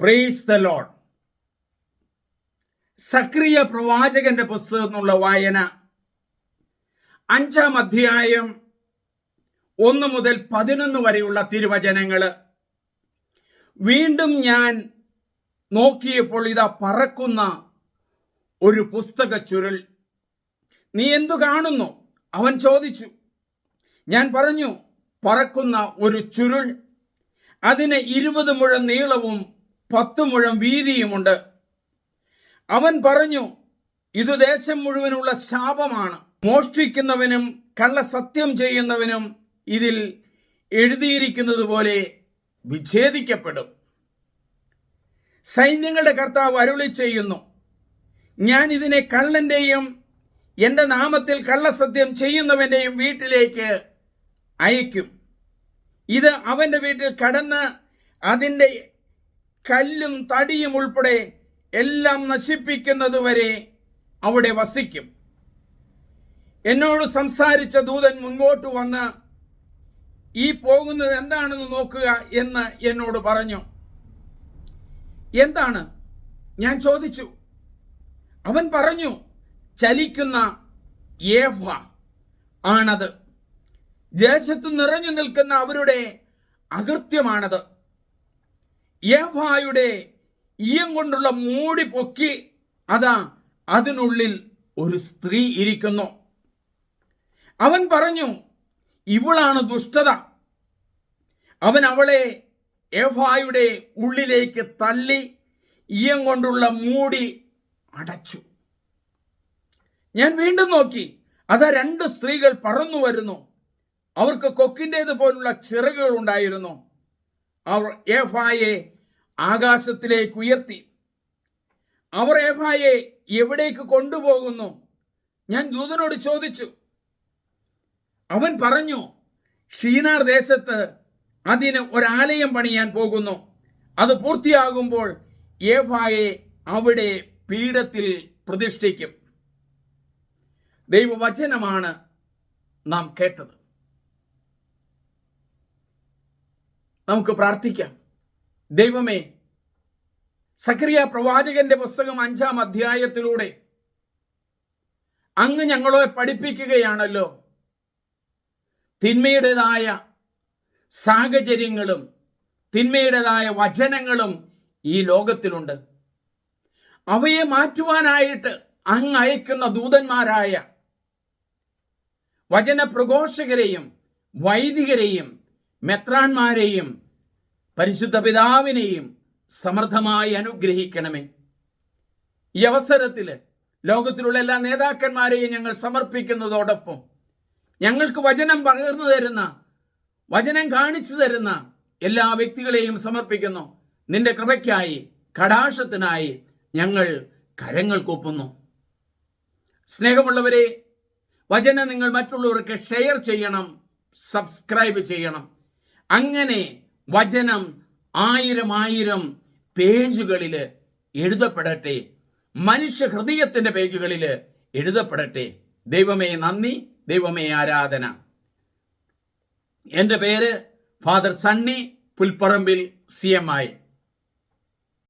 Praise the load സക്രിയ പ്രവാചകന്റെ പുസ്തകത്തിൽ നിന്നുള്ള വായന. അഞ്ചാം അധ്യായം ഒന്ന് മുതൽ പതിനൊന്ന് വരെയുള്ള തിരുവചനങ്ങൾ വീണ്ടും ഞാൻ നോക്കിയപ്പോൾ ഇതാ പറക്കുന്ന ഒരു പുസ്തക ചുരുൾ. നീ എന്തു കാണുന്നു? അവൻ ചോദിച്ചു. ഞാൻ പറഞ്ഞു പറക്കുന്ന ഒരു ചുരുൾ. അതിന് ഇരുപത് മുഴം നീളവും പത്ത് മുഴം വീതിയുമുണ്ട്. അവൻ പറഞ്ഞു ഇത് ദേശം മുഴുവനുള്ള ശാപമാണ്. മോഷ്ടിക്കുന്നവനും കള്ള സത്യം ചെയ്യുന്നവനും ഇതിൽ എഴുതിയിരിക്കുന്നത് പോലെ വിച്ഛേദിക്കപ്പെടും. സൈന്യങ്ങളുടെ കർത്താവ് അരുളി ചെയ്യുന്നു ഞാൻ ഇതിനെ കള്ളന്റെയും എന്റെ നാമത്തിൽ കള്ളസത്യം ചെയ്യുന്നവന്റെയും വീട്ടിലേക്ക് അയക്കും ഇത് അവന്റെ വീട്ടിൽ കടന്ന് അതിന്റെ കല്ലും തടിയും ഉൾപ്പെടെ എല്ലാം നശിപ്പിക്കുന്നത് വരെ അവിടെ വസിക്കും. എന്നോട് സംസാരിച്ച ദൂതൻ മുൻപോട്ട് വന്ന് ഈ പോകുന്നത് എന്താണെന്ന് നോക്കുക എന്ന് എന്നോട് പറഞ്ഞു. എന്താണ്? ഞാൻ ചോദിച്ചു. അവൻ പറഞ്ഞു ചലിക്കുന്ന ഏഫ ആണത്. ദേശത്ത് നിറഞ്ഞു നിൽക്കുന്ന അവരുടെ അകൃത്യമാണത്. ഏഫായുടെ ഈയം കൊണ്ടുള്ള മൂടി പൊക്കി അതാ അതിനുള്ളിൽ ഒരു സ്ത്രീ ഇരിക്കുന്നു. അവൻ പറഞ്ഞു ഇവളാണ് ദുഷ്ടത. അവൻ അവളെ ഏഫായുടെ ഉള്ളിലേക്ക് തള്ളി ഈയം കൊണ്ടുള്ള മൂടി അടച്ചു. ഞാൻ വീണ്ടും നോക്കി അതാ രണ്ട് സ്ത്രീകൾ പറന്നു വരുന്നു അവർക്ക് കൊക്കിന്റേത് പോലുള്ള ചിറകുകൾ ഉണ്ടായിരുന്നു. അവർ ഏഫായെ ആകാശത്തിലേക്ക് ഉയർത്തി. അവർ ഏഫായെ എവിടേക്ക് കൊണ്ടുപോകുന്നു? ഞാൻ ദൂതനോട് ചോദിച്ചു. അവൻ പറഞ്ഞു ഷീനാർ ദേശത്ത് അതിന് ഒരാലയം പണിയാൻ പോകുന്നു. അത് പൂർത്തിയാകുമ്പോൾ ഏഫായെ അവിടെ പീഠത്തിൽ പ്രതിഷ്ഠിക്കും. ദൈവവചനമാണ് നാം കേട്ടത്. നമുക്ക് പ്രാർത്ഥിക്കാം. ദൈവമേ സക്രിയ പ്രവാചകന്റെ പുസ്തകം അഞ്ചാം അധ്യായത്തിലൂടെ അങ്ങ് ഞങ്ങളെ പഠിപ്പിക്കുകയാണല്ലോ. തിന്മയുടേതായ സാഹചര്യങ്ങളും തിന്മയുടേതായ വചനങ്ങളും ഈ ലോകത്തിലുണ്ട്. അവയെ മാറ്റുവാനായിട്ട് അങ്ങ് അയക്കുന്ന ദൂതന്മാരായ വചന പ്രഘോഷകരെയും വൈദികരെയും മെത്രാന്മാരെയും പരിശുദ്ധ പിതാവിനെയും സമർത്ഥമായി അനുഗ്രഹിക്കണമേ. ഈ അവസരത്തിൽ ലോകത്തിലുള്ള എല്ലാ നേതാക്കന്മാരെയും ഞങ്ങൾ സമർപ്പിക്കുന്നതോടൊപ്പം ഞങ്ങൾക്ക് വചനം പകർന്നു തരുന്ന വചനം കാണിച്ചു തരുന്ന എല്ലാ വ്യക്തികളെയും സമർപ്പിക്കുന്നു. നിന്റെ കൃപയ്ക്കായി കടാശത്തിനായി ഞങ്ങൾ കരങ്ങൾ കൂപ്പുന്നു. സ്നേഹമുള്ളവരെ വചനം നിങ്ങൾ മറ്റുള്ളവർക്ക് ഷെയർ ചെയ്യണം സബ്സ്ക്രൈബ് ചെയ്യണം. അങ്ങനെ വചനം ആയിരം ആയിരം പേജുകളിൽ എഴുതപ്പെടട്ടെ. മനുഷ്യ ഹൃദയത്തിന്റെ പേജുകളിൽ എഴുതപ്പെടട്ടെ. ദൈവമേ നന്ദി ദൈവമേ ആരാധന. എന്റെ പേര് father Sunny Pulparambil C M I